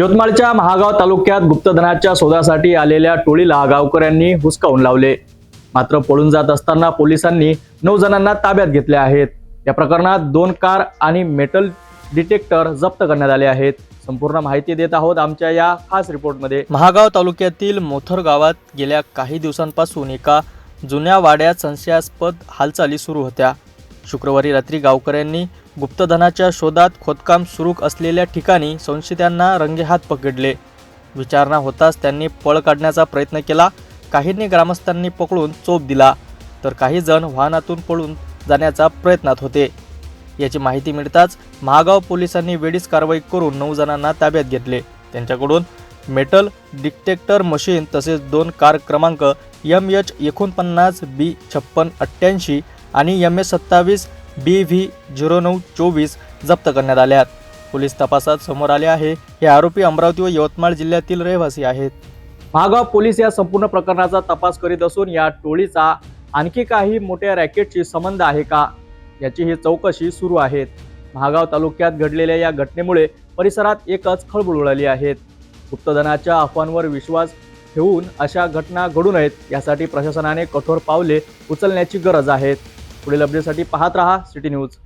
यवतमाळच्या महागाव तालुक्यात गुप्तधनाच्या शोधासाठी आलेल्या टोळीला गावकऱ्यांनी हुसकावून लावले. मात्र पळून जात असताना पोलिसांनी नऊ जणांना ताब्यात घेतले आहेत. या प्रकरणात दोन कार आणि मेटल डिटेक्टर जप्त करण्यात आले आहेत. संपूर्ण माहिती देत आहोत आमच्या या खास रिपोर्टमध्ये. महागाव तालुक्यातील मोथर गावात गेल्या काही दिवसांपासून एका जुन्या वाड्यात संशयास्पद हालचाली सुरू होत्या. शुक्रवारी रात्री गावकऱ्यांनी गुप्तधनाच्या शोधात खोदकाम सुरू असलेल्या ठिकाणी संशयितांना रंगेहात पकडले. विचारणा होताच त्यांनी पळ काढण्याचा प्रयत्न केला. काहींनी ग्रामस्थांनी पकडून चोप दिला तर काही जण वाहनातून पळून जाण्याचा प्रयत्नात होते. याची माहिती मिळताच महागाव पोलिसांनी वेळीच कारवाई करून नऊ जणांना ताब्यात घेतले. त्यांच्याकडून मेटल डिटेक्टर मशीन तसेच दोन कार क्रमांक एम एच एकोणपन्नास बी छप्पन अठ्ठ्याऐंशी आणि एम एस सत्तावीस बी व्ही झिरो नऊ चोवीस जप्त करण्यात आल्यात. पोलीस तपासात समोर आले आहे हे आरोपी अमरावती व यवतमाळ जिल्ह्यातील रहिवासी आहेत. महागाव पोलीस या संपूर्ण प्रकरणाचा तपास करीत असून या टोळीचा आणखी काही मोठ्या रॅकेटशी संबंध आहे का? याची ही चौकशी सुरू आहे. महागाव तालुक्यात घडलेल्या या घटनेमुळे परिसरात एकच खळबळ उडाली आहेत गुप्तधनाच्या अफवांवर विश्वास ठेवून अशा घटना घडू नयेत यासाठी प्रशासनाने कठोर पावले उचलण्याची गरज आहे. पुढील अपडेटसाठी पाहत रहा सिटी न्यूज.